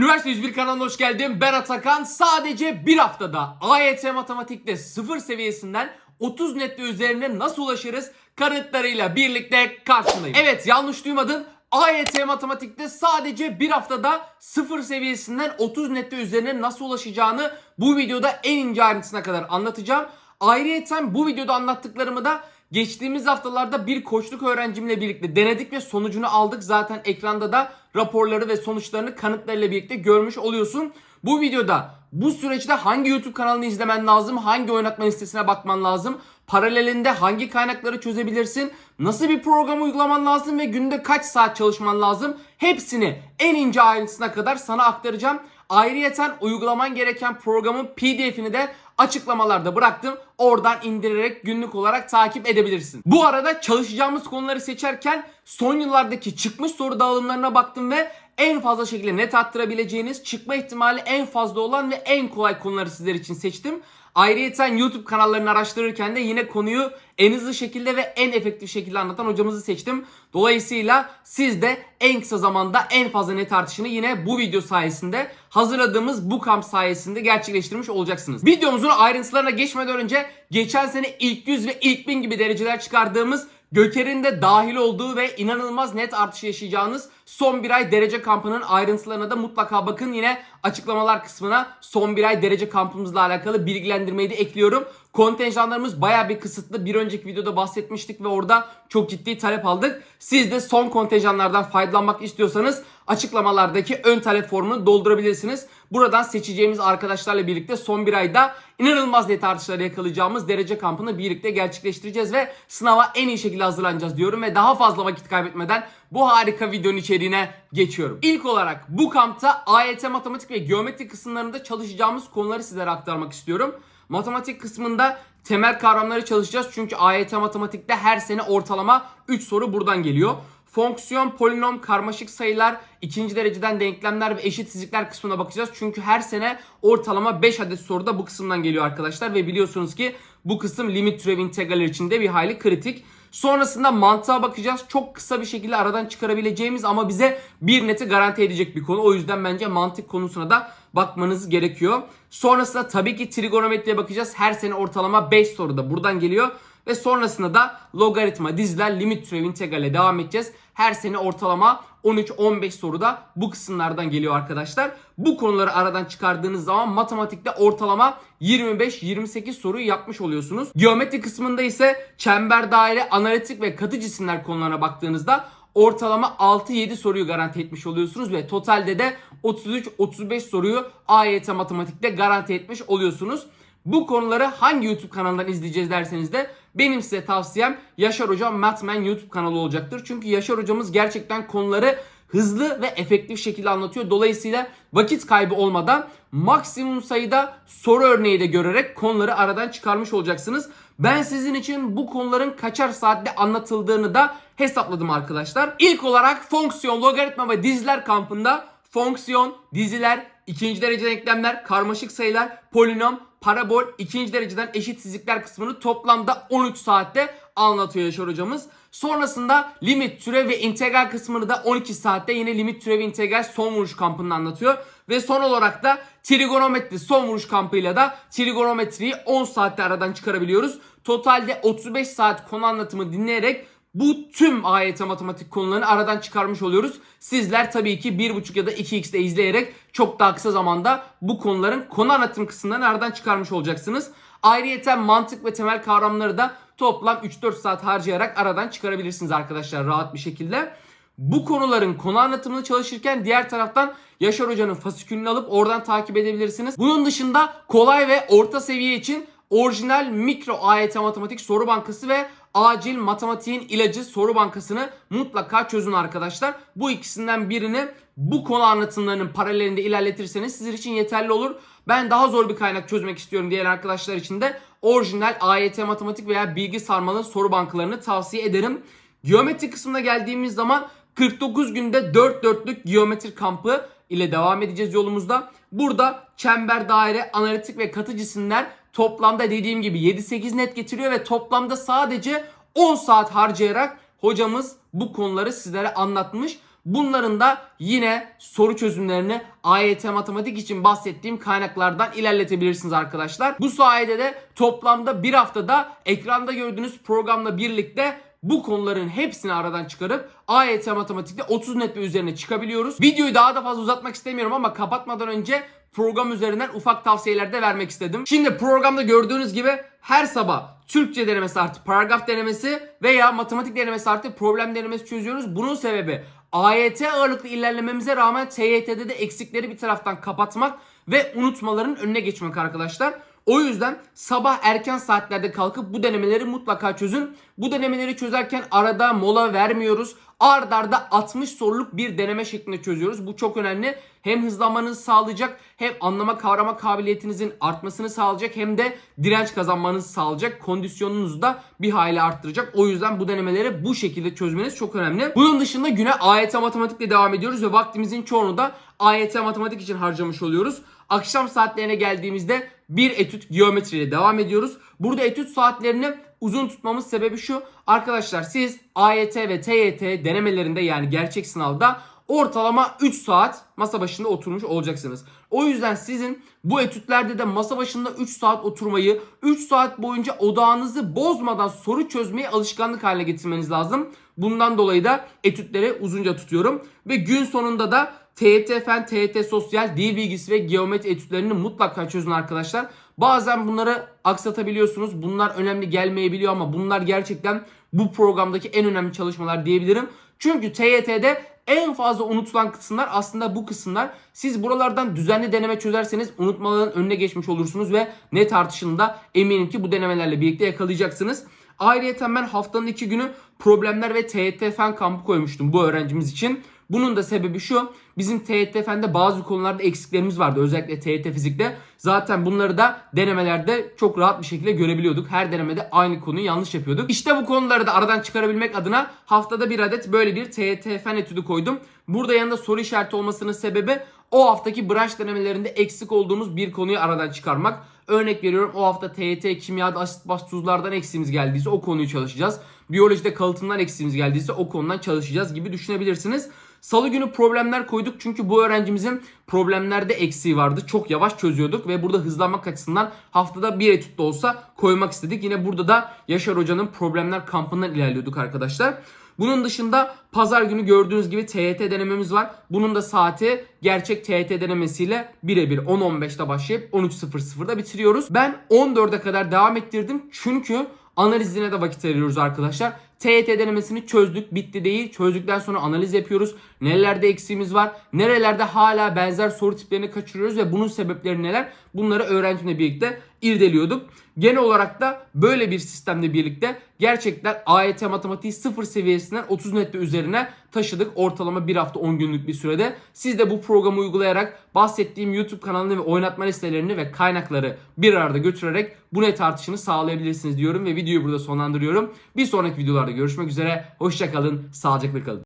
Üniversite 101 kanalına hoş geldin. Ben Atakan. Sadece bir haftada AYT matematikte sıfır seviyesinden 30 netle üzerine nasıl ulaşırız kanıtlarıyla birlikte karşındayım. Evet yanlış duymadın. AYT matematikte sadece bir haftada sıfır seviyesinden 30 netle üzerine nasıl ulaşacağını bu videoda en ince ayrıntısına kadar anlatacağım. Ayrıyeten bu videoda anlattıklarımı da geçtiğimiz haftalarda bir koçluk öğrencimle birlikte denedik ve sonucunu aldık. Zaten ekranda da raporları ve sonuçlarını kanıtlarıyla birlikte görmüş oluyorsun. Bu videoda bu süreçte hangi YouTube kanalını izlemen lazım, hangi oynatma listesine bakman lazım, paralelinde hangi kaynakları çözebilirsin, nasıl bir program uygulaman lazım ve günde kaç saat çalışman lazım hepsini en ince ayrıntısına kadar sana aktaracağım. Ayrıyeten uygulaman gereken programın pdf'ini de açıklamalarda bıraktım. Oradan indirerek günlük olarak takip edebilirsin. Bu arada çalışacağımız konuları seçerken son yıllardaki çıkmış soru dağılımlarına baktım ve en fazla şekilde net attırabileceğiniz, çıkma ihtimali en fazla olan ve en kolay konuları sizler için seçtim. Ayrıyeten YouTube kanallarını araştırırken de yine konuyu en hızlı şekilde ve en efektif şekilde anlatan hocamızı seçtim. Dolayısıyla siz de en kısa zamanda en fazla net artışını yine bu video sayesinde hazırladığımız bu kamp sayesinde gerçekleştirmiş olacaksınız. Videomuzun ayrıntılarına geçmeden önce geçen sene ilk 100 ve ilk 1000 gibi dereceler çıkardığımız Göker'in de dahil olduğu ve inanılmaz net artış yaşayacağınız son bir ay derece kampının ayrıntılarına da mutlaka bakın. Yine açıklamalar kısmına son bir ay derece kampımızla alakalı bilgilendirmeyi de ekliyorum. Kontenjanlarımız baya bir kısıtlı. Bir önceki videoda bahsetmiştik ve orada çok ciddi talep aldık. Siz de son kontenjanlardan faydalanmak istiyorsanız açıklamalardaki ön talep formunu doldurabilirsiniz. Buradan seçeceğimiz arkadaşlarla birlikte son bir ayda inanılmaz net artışları yakalayacağımız derece kampını birlikte gerçekleştireceğiz ve sınava en iyi şekilde hazırlanacağız diyorum ve daha fazla vakit kaybetmeden bu harika videonun içeriğine geçiyorum. İlk olarak bu kampta AYT matematik ve geometri kısımlarında çalışacağımız konuları sizlere aktarmak istiyorum. Matematik kısmında temel kavramları çalışacağız. Çünkü AYT matematikte her sene ortalama 3 soru buradan geliyor. Fonksiyon, polinom, karmaşık sayılar, ikinci dereceden denklemler ve eşitsizlikler kısmına bakacağız. Çünkü her sene ortalama 5 adet soru da bu kısımdan geliyor arkadaşlar. Ve biliyorsunuz ki bu kısım limit türev integraller için de bir hayli kritik. Sonrasında mantığa bakacağız. Çok kısa bir şekilde aradan çıkarabileceğimiz ama bize bir neti garanti edecek bir konu. O yüzden bence mantık konusuna da bakmanız gerekiyor. Sonrasında tabii ki trigonometriye bakacağız. Her sene ortalama 5 soru da buradan geliyor. Ve sonrasında da logaritma, diziler, limit türev integrale devam edeceğiz. Her sene ortalama 13-15 soru da bu kısımlardan geliyor arkadaşlar. Bu konuları aradan çıkardığınız zaman matematikte ortalama 25-28 soruyu yapmış oluyorsunuz. Geometri kısmında ise çember, daire, analitik ve katı cisimler konularına baktığınızda ortalama 6-7 soruyu garanti etmiş oluyorsunuz ve totalde de 33-35 soruyu AYT matematikte garanti etmiş oluyorsunuz. Bu konuları hangi YouTube kanalından izleyeceğiz derseniz de benim size tavsiyem Yaşar Hocam Matman YouTube kanalı olacaktır. Çünkü Yaşar Hocamız gerçekten konuları hızlı ve efektif şekilde anlatıyor. Dolayısıyla vakit kaybı olmadan maksimum sayıda soru örneği de görerek konuları aradan çıkarmış olacaksınız. Ben sizin için bu konuların kaçar saatte anlatıldığını da hesapladım arkadaşlar. İlk olarak fonksiyon, logaritma ve diziler kampında fonksiyon, diziler, ikinci derece denklemler, karmaşık sayılar, polinom, parabol, ikinci dereceden eşitsizlikler kısmını toplamda 13 saatte anlatıyor Yaşar hocamız. Sonrasında limit, türev ve integral kısmını da 12 saatte yine limit, türev integral son vuruş kampını anlatıyor. Ve son olarak da trigonometri son vuruş kampıyla da trigonometriyi 10 saatte aradan çıkarabiliyoruz. Totalde 35 saat konu anlatımı dinleyerek bu tüm AYT matematik konularını aradan çıkarmış oluyoruz. Sizler tabii ki 1.5 ya da 2x'de izleyerek çok daha kısa zamanda bu konuların konu anlatım kısımlarını aradan çıkarmış olacaksınız. Ayrıyeten mantık ve temel kavramları da toplam 3-4 saat harcayarak aradan çıkarabilirsiniz arkadaşlar rahat bir şekilde. Bu konuların konu anlatımını çalışırken diğer taraftan Yaşar Hoca'nın fasikülünü alıp oradan takip edebilirsiniz. Bunun dışında kolay ve orta seviye için orijinal mikro AYT matematik soru bankası ve acil matematiğin ilacı soru bankasını mutlaka çözün arkadaşlar. Bu ikisinden birini bu konu anlatımlarının paralelinde ilerletirseniz sizin için yeterli olur. Ben daha zor bir kaynak çözmek istiyorum diğer arkadaşlar için de orijinal AYT matematik veya bilgi sarmalı soru bankalarını tavsiye ederim. Geometri kısmına geldiğimiz zaman 49 günde 4 dörtlük geometri kampı ile devam edeceğiz yolumuzda. Burada çember, daire, analitik ve katı cisimler toplamda dediğim gibi 7-8 net getiriyor ve toplamda sadece 10 saat harcayarak hocamız bu konuları sizlere anlatmış. Bunların da yine soru çözümlerini AYT matematik için bahsettiğim kaynaklardan ilerletebilirsiniz arkadaşlar. Bu sayede de toplamda bir haftada ekranda gördüğünüz programla birlikte bu konuların hepsini aradan çıkarıp AYT matematikte 30 net ve üzerine çıkabiliyoruz. Videoyu daha da fazla uzatmak istemiyorum ama kapatmadan önce program üzerinden ufak tavsiyeler de vermek istedim. Şimdi programda gördüğünüz gibi her sabah Türkçe denemesi artı paragraf denemesi veya matematik denemesi artı problem denemesi çözüyoruz. Bunun sebebi AYT ağırlıklı ilerlememize rağmen TYT'de de eksikleri bir taraftan kapatmak ve unutmaların önüne geçmek arkadaşlar. O yüzden sabah erken saatlerde kalkıp bu denemeleri mutlaka çözün. Bu denemeleri çözerken arada mola vermiyoruz. Ard arda 60 soruluk bir deneme şeklinde çözüyoruz. Bu çok önemli. Hem hızlanmanızı sağlayacak hem anlama kavrama kabiliyetinizin artmasını sağlayacak hem de direnç kazanmanızı sağlayacak. Kondisyonunuzu da bir hayli arttıracak. O yüzden bu denemeleri bu şekilde çözmeniz çok önemli. Bunun dışında güne AYT matematikle devam ediyoruz ve vaktimizin çoğunu da AYT matematik için harcamış oluyoruz. Akşam saatlerine geldiğimizde bir etüt geometriyle devam ediyoruz. Burada etüt saatlerini uzun tutmamız sebebi şu. Arkadaşlar siz AYT ve TYT denemelerinde yani gerçek sınavda ortalama 3 saat masa başında oturmuş olacaksınız. O yüzden sizin bu etütlerde de masa başında 3 saat oturmayı, 3 saat boyunca odağınızı bozmadan soru çözmeyi alışkanlık haline getirmeniz lazım. Bundan dolayı da etütleri uzunca tutuyorum. Ve gün sonunda da TYT Fen, TYT Sosyal, Dil Bilgisi ve Geometri etütlerini mutlaka çözün arkadaşlar. Bazen bunları aksatabiliyorsunuz. Bunlar önemli gelmeyebiliyor ama bunlar gerçekten bu programdaki en önemli çalışmalar diyebilirim. Çünkü TYT'de en fazla unutulan kısımlar aslında bu kısımlar. Siz buralardan düzenli deneme çözerseniz unutmaların önüne geçmiş olursunuz ve net artışını da eminim ki bu denemelerle birlikte yakalayacaksınız. Ayrıca ben haftanın iki günü problemler ve TYT fen kampı koymuştum bu öğrencimiz için. Bunun da sebebi şu. Bizim TYT fende bazı konularda eksiklerimiz vardı. Özellikle TYT fizikte. Zaten bunları da denemelerde çok rahat bir şekilde görebiliyorduk. Her denemede aynı konuyu yanlış yapıyorduk. İşte bu konuları da aradan çıkarabilmek adına haftada bir adet böyle bir TYT fen etüdü koydum. Burada yanında soru işareti olmasının sebebi o haftaki branş denemelerinde eksik olduğumuz bir konuyu aradan çıkarmak. Örnek veriyorum o hafta TYT kimyada asit baz tuzlardan eksiğimiz geldiyse o konuyu çalışacağız. Biyolojide kalıtımdan eksiğimiz geldiyse o konudan çalışacağız gibi düşünebilirsiniz. Salı günü problemler koyduk çünkü bu öğrencimizin problemlerde eksiği vardı. Çok yavaş çözüyorduk ve burada hızlanmak açısından haftada bir etüt de olsa koymak istedik. Yine burada da Yaşar Hoca'nın problemler kampından ilerliyorduk arkadaşlar. Bunun dışında pazar günü gördüğünüz gibi TYT denememiz var. Bunun da saati gerçek TYT denemesiyle birebir 10.15'te başlayıp 13.00'da bitiriyoruz. Ben 14'e kadar devam ettirdim çünkü analizine de vakit ayırıyoruz arkadaşlar. TYT denemesini çözdük bitti değil. Çözdükten sonra analiz yapıyoruz. Nerelerde eksiğimiz var? Nerelerde hala benzer soru tiplerini kaçırıyoruz ve bunun sebepleri neler? Bunları öğrencimle birlikte irdeliyorduk. Genel olarak da böyle bir sistemle birlikte gerçekten AYT matematiği sıfır seviyesinden 30 nette üzerine taşıdık. Ortalama bir hafta 10 günlük bir sürede. Siz de bu programı uygulayarak bahsettiğim YouTube kanalını ve oynatma listelerini ve kaynakları bir arada götürerek bu net artışını sağlayabilirsiniz diyorum ve videoyu burada sonlandırıyorum. Bir sonraki videolarda görüşmek üzere. Hoşçakalın, sağlıcakla kalın.